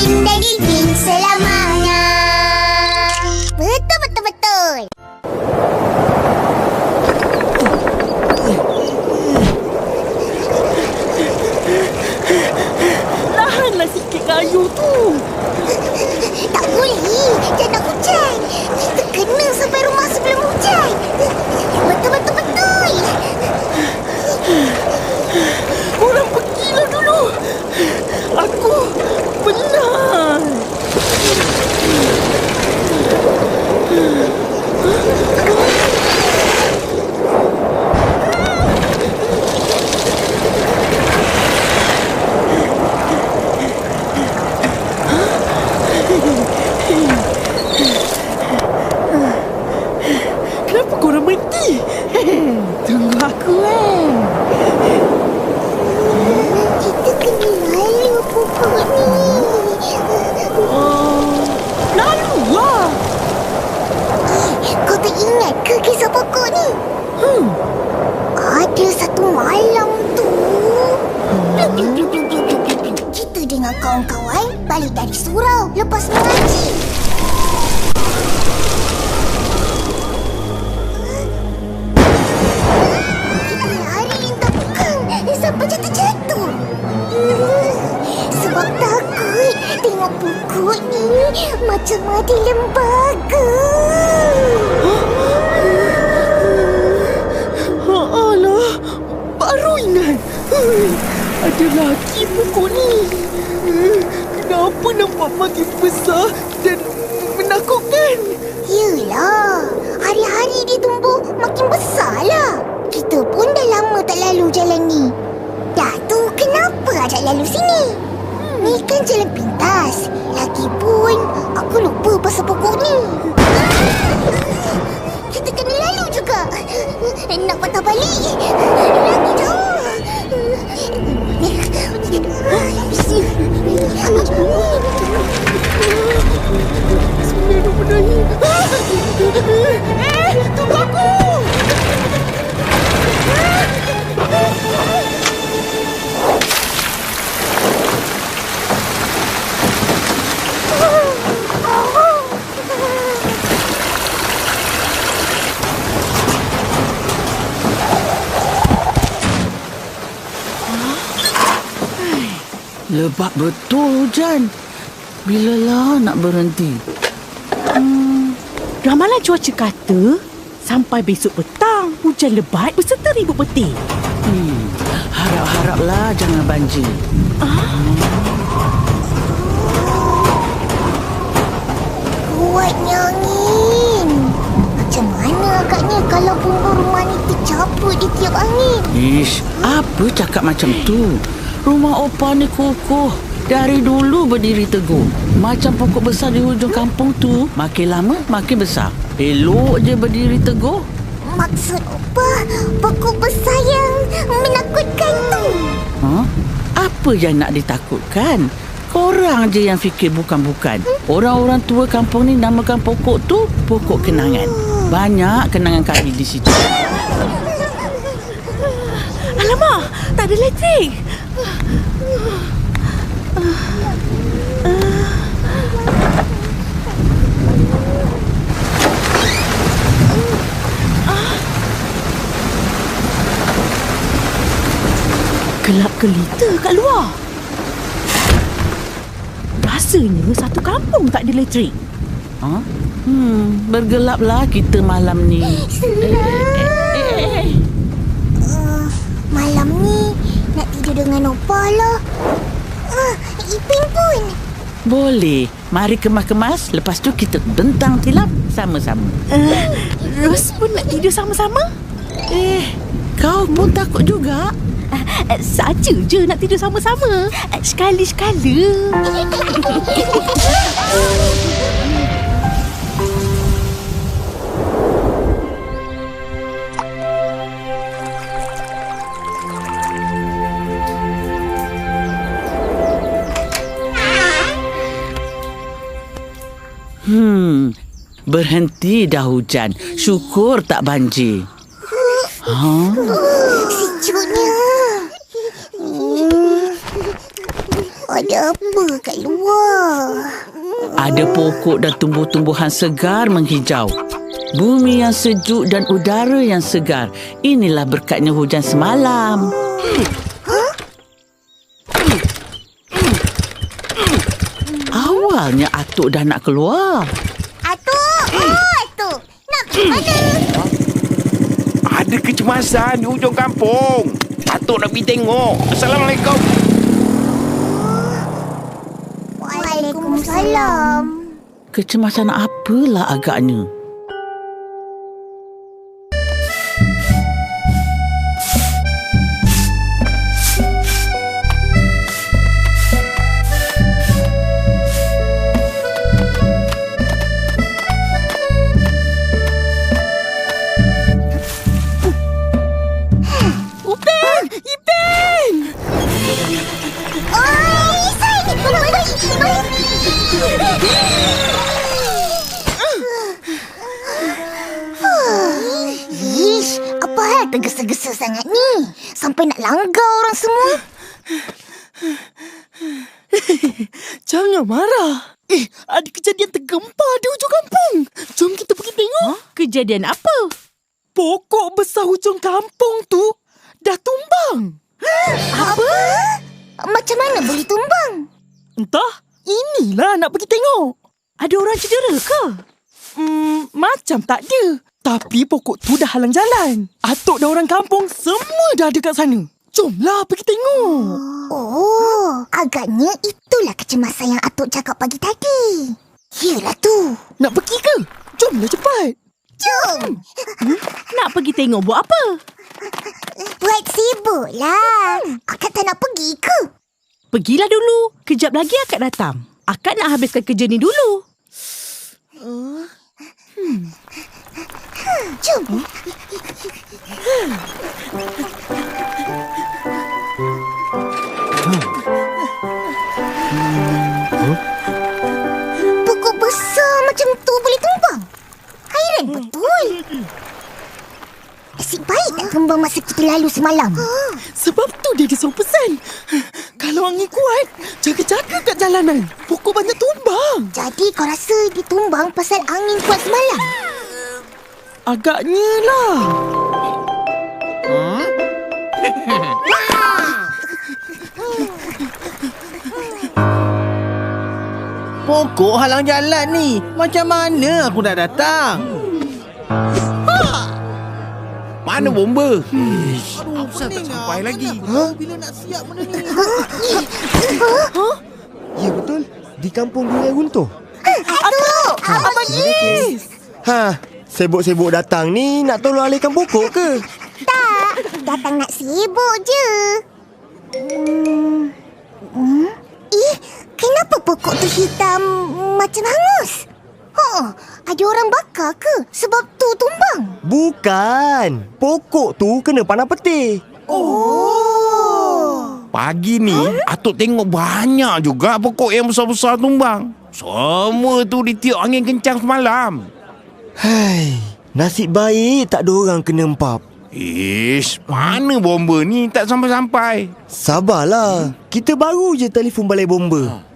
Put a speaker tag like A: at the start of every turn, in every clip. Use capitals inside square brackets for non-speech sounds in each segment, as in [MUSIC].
A: Indah Gilpin selamanya. Betul, betul, betul.
B: Tahanlah sikit kayu tu.
A: Tak boleh. Jangan hujan. Kita kena sampai rumah sebelum hujan. Betul, betul, betul.
B: Korang pergilah dulu. Aku penat. Kenapa korang berhenti? Tunggu aku kan.
A: Kita kena lalu pokok ni.
B: Oh, lalu lah.
A: Kau tak ingat ke kisah pokok ni?
B: Hmm.
A: Ada satu malam tu. Kita dengan kawan-kawan balik dari surau lepas mengaji. Macam ada lembaga.
B: Ada lagi pokok ni. Kenapa nampak makin besar dan menakutkan?
A: Yelah, hari-hari dia tumbuh makin besar lah. Kita pun dah lama tak lalu jalan ni. Dah tu kenapa ajak lalu sini? Ni kan jalan pintas. Lagipun aku lupa pasal pokok ni.
B: Lebat betul hujan. Bilalah nak berhenti?
C: Ramalan cuaca kata sampai besok petang hujan lebat beserta ribut peti.
B: Hmm, harap-haraplah jangan banjir.
A: Kuatnya angin. Macam mana agaknya kalau bumbung rumah ni tercaput di tiap angin?
B: Ish, apa cakap macam tu? Rumah opa ni kokoh. Dari dulu berdiri teguh. Macam pokok besar di hujung kampung tu. Makin lama, makin besar. Elok je berdiri teguh.
A: Maksud apa? Pokok besar yang menakutkan tu.
B: Ha? Apa yang nak ditakutkan? Korang je yang fikir bukan-bukan. Orang-orang tua kampung ni namakan pokok tu pokok kenangan. Banyak kenangan kami di situ.
C: Alamak, tak ada elektrik. Gelap gelita kat luar. Rasanya satu kampung tak ada elektrik.
B: Ha? Hmm, bergelaplah kita malam ni.
A: Uh, malam ni nak tidur dengan Opa lah. Uh, Ipin pun.
B: Boleh. Mari kemas-kemas. Lepas tu kita bentang tilap sama-sama.
C: Uh, Ros pun nak tidur sama-sama?
B: Eh, kau pun takut juga?
C: Uh, saja je nak tidur sama-sama. Uh, sekali-sekala. [LAUGHS]
B: berhenti dah hujan. Syukur tak banjir. Ha?
A: Sejuknya. Hmm. Ada apa kat luar?
B: Ada pokok dan tumbuh-tumbuhan segar menghijau. Bumi yang sejuk dan udara yang segar. Inilah berkatnya hujan semalam. Awalnya Atuk dah nak keluar.
A: Mana?
D: Ada kecemasan di hujung kampung. Atuk nak pergi tengok. Assalamualaikum.
A: Waalaikumsalam.
B: Kecemasan apalah agaknya?
C: Jangan marah. Eh, ada kejadian tergempar di hujung kampung. Jom kita pergi tengok. Huh? Kejadian apa? Pokok besar hujung kampung tu dah tumbang.
A: Apa? Macam mana boleh tumbang?
C: Entah, inilah nak pergi tengok. Ada orang cedera ke? Hmm, macam tak ada. Tapi pokok tu dah halang jalan. Atuk dan orang kampung semua dah ada kat sana. Jomlah pergi tengok.
A: Oh, agaknya itulah kecemasan yang Atuk cakap pagi tadi. Yelah tu.
C: Nak pergi ke? Jomlah cepat.
A: Jom.
C: Nak pergi tengok buat apa?
A: Buat sibuk lah. Akak tak nak pergi ke?
C: Pergilah dulu. Kejap lagi akak datang. Akak nak habiskan kerja ni dulu.
A: Jom. Pokok besar macam tu boleh tumbang. Hairan betul. Nasib baik tak tumbang masa kita lalu semalam.
C: Sebab tu dia risau pesan. Kalau angin kuat, jaga-jaga kat jalanan. Pokok banyak tumbang.
A: Jadi kau rasa dia tumbang pasal angin kuat semalam?
C: Agaknya lah. [LAUGHS]
E: Pokok halang jalan ni. Macam mana aku nak datang?
D: Mana bomba?
E: Aduh,
D: Asal tak sampai lagi?
E: Ha? Bila nak siap benda ni?
F: Ya betul. Di kampung Gunai Runtuh.
A: Atuk!
C: Abang Is.
F: Ha, sibuk-sibuk datang ni nak tolong alihkan pokok ke?
A: Tak, datang nak sibuk je. Hmm. Hmm? Eh, kenapa pokok tu hitam macam hangus? Oh, ada orang bakar ke? Sebab tu tumbang.
F: Bukan. Pokok tu kena panah peti.
A: Oh.
D: Pagi ni, Atuk tengok banyak juga pokok yang besar-besar tumbang. Semua tu ditiup angin kencang semalam.
F: Hai, nasib baik tak ada orang kena empap.
D: Ish, mana bomba ni tak sampai-sampai?
F: Sabarlah. Kita baru je telefon balai bomba.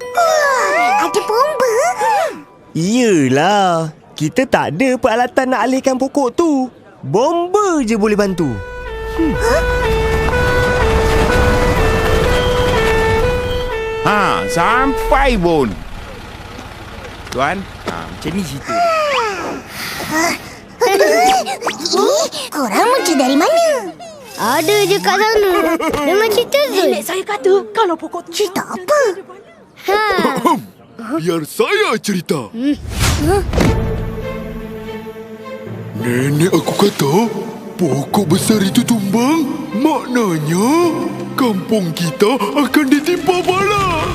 A: Ada bomba?
F: Iyalah. Kita tak ada peralatan nak alihkan pokok tu. Bomba je boleh bantu.
D: Ha, sampai pun. Tuan, ha, macam ni cerita.
A: Eh, korang muncul dari mana?
G: Ada je kat sana. Dengar cerita Zul.
C: Nenek saya kata kalau pokok tu...
A: Cerita apa?
G: Ha.
H: Biar saya cerita. Nenek aku kata, pokok besar itu tumbang, maknanya kampung kita akan ditimpa bala.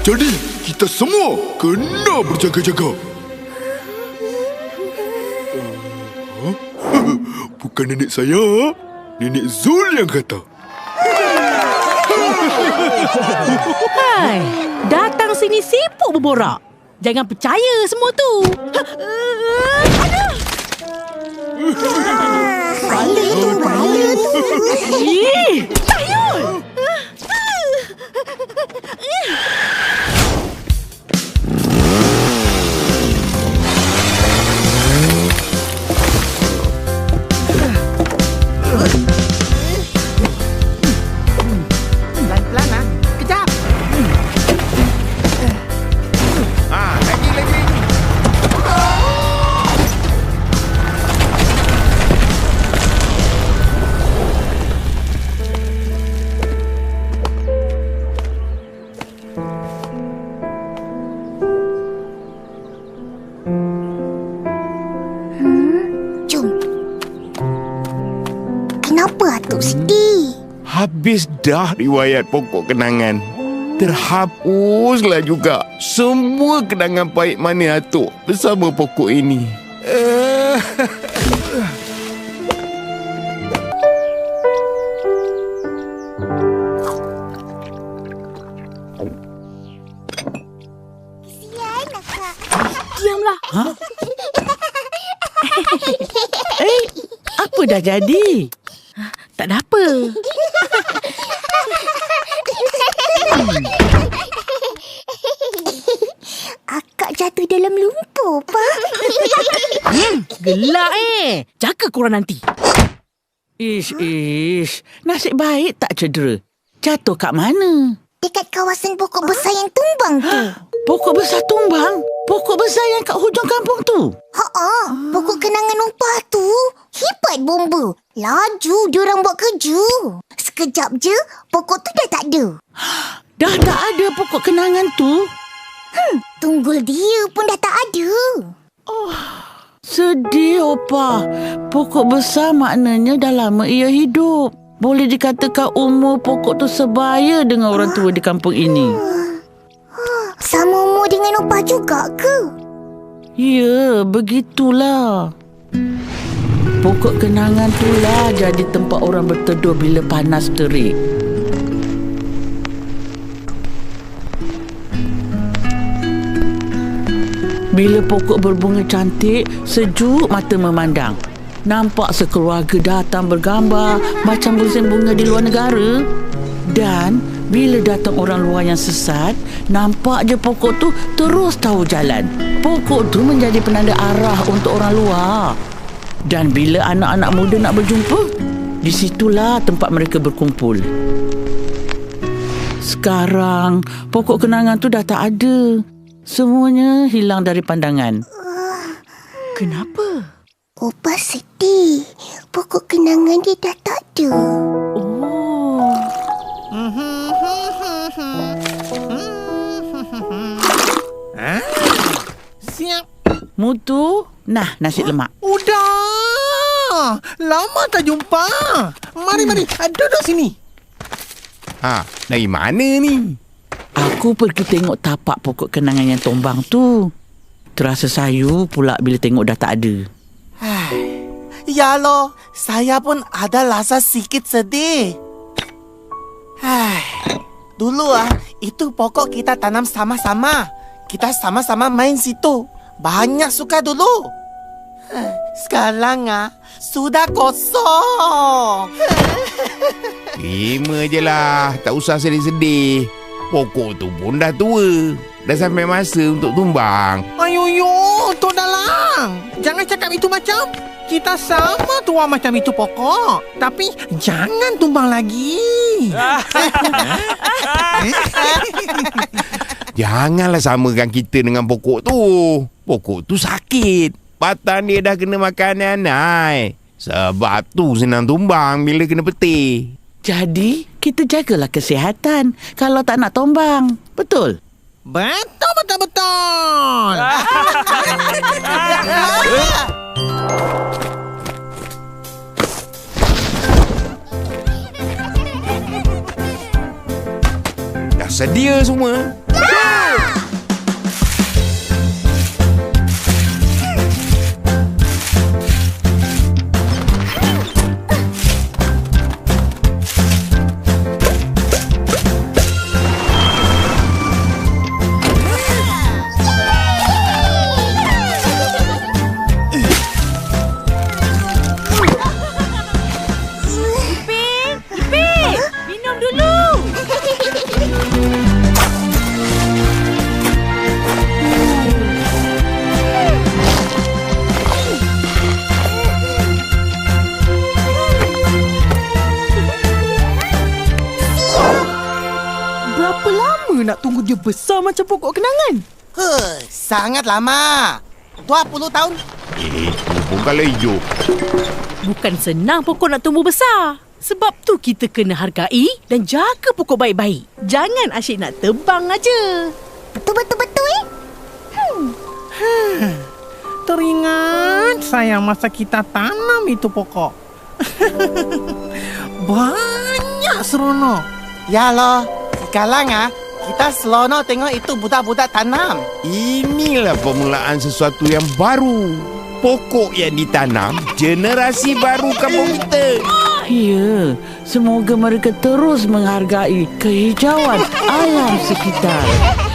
H: Jadi, kita semua kena berjaga-jaga. Bukan nenek saya, nenek Zul yang kata. [LAUGHS]
C: Hai, datang sini sibuk berborak. Jangan percaya semua tu. Aduh.
A: Bahaya tu, bahaya tu.
C: Ih, Tahyul.
D: Habis dah riwayat pokok kenangan. Terhapuslah juga semua kenangan baik mana Atuk bersama pokok ini.
A: Kesian akak.
G: Diamlah. [LAUGHS]
B: Eh, apa dah jadi?
C: Tak ada apa.
A: Akak jatuh dalam lumpur, Pak.
C: Gelak eh. Jaga korang nanti.
B: Ish, ish. Nasib baik tak cedera. Jatuh kat mana?
A: Dekat kawasan pokok besar yang tumbang tu.
B: Pokok besar tumbang? Pokok besar yang kat hujung kampung tu?
A: Ha pokok kenangan upah tu. Hebat bomba. Laju diorang buat kerja. Sekejap je, pokok tu dah tak ada.
B: Dah tak ada pokok kenangan tu?
A: Tunggul dia pun dah tak ada.
B: Sedih, Opa. Pokok besar maknanya dah lama ia hidup. Boleh dikatakan umur pokok tu sebaya dengan orang tua di kampung ini.
A: Sama umur dengan upah juga ke?
B: Ya, begitulah. Pokok kenangan tulah jadi tempat orang berteduh bila panas terik. Bila pokok berbunga cantik, sejuk mata memandang. Nampak sekeluarga datang bergambar macam musim bunga di luar negara. Dan bila datang orang luar yang sesat, nampak je pokok tu terus tahu jalan. Pokok tu menjadi penanda arah untuk orang luar. Dan bila anak-anak muda nak berjumpa, di situlah tempat mereka berkumpul. Sekarang, pokok kenangan tu dah tak ada. Semuanya hilang dari pandangan.
C: Kenapa?
A: Upah sedih. Pokok kenangan dia dah tak ada.
B: Oh,
E: Siap.
B: mutu. Nah, nasi lemak.
E: Udah. Lama tak jumpa. Mari, mari. Ah, Duduk sini.
D: ha, dari mana ni?
B: Aku pergi tengok tapak pokok kenangan yang tumbang tu. Terasa sayu pula bila tengok dah tak ada.
I: Ya lo, saya pun ada rasa sikit sedih. Hai, dulu ah, itu pokok kita tanam sama-sama. Kita sama-sama main situ. Banyak suka dulu. Sekarang ah, sudah kosong.
D: Terima je lah. Tak usah sedih-sedih. Pokok tu pun dah tua. Dah sampai masa untuk tumbang.
E: Ayuyo, Tok Dalang. Jangan cakap itu macam. Kita sama tua macam itu pokok. Tapi jangan tumbang lagi. [LAUGHS]
D: Janganlah samakan kita dengan pokok tu. Pokok tu sakit. Batang dia dah kena makan anai. Sebab tu senang tumbang bila kena petir.
B: Jadi, kita jagalah kesihatan kalau tak nak tombang. Betul?
E: betul, betul, betul.
D: Dah sedia semua?
J: Besar macam pokok kenangan?
I: Huh, sangat lama. 20 tahun.
D: Itu pun kalau hijau.
C: Bukan senang pokok nak tumbuh besar. Sebab tu kita kena hargai dan jaga pokok baik-baik. Jangan asyik nak tebang aja.
A: Betul-betul-betul eh?
E: Teringat saya masa kita tanam itu pokok. [LAUGHS] Banyak seronok.
I: Ya loh, sekarang ah kita selono tengok itu budak-budak tanam.
D: Inilah permulaan sesuatu yang baru. Pokok yang ditanam, generasi baru kampung kita.
B: Ya, semoga mereka terus menghargai kehijauan alam sekitar.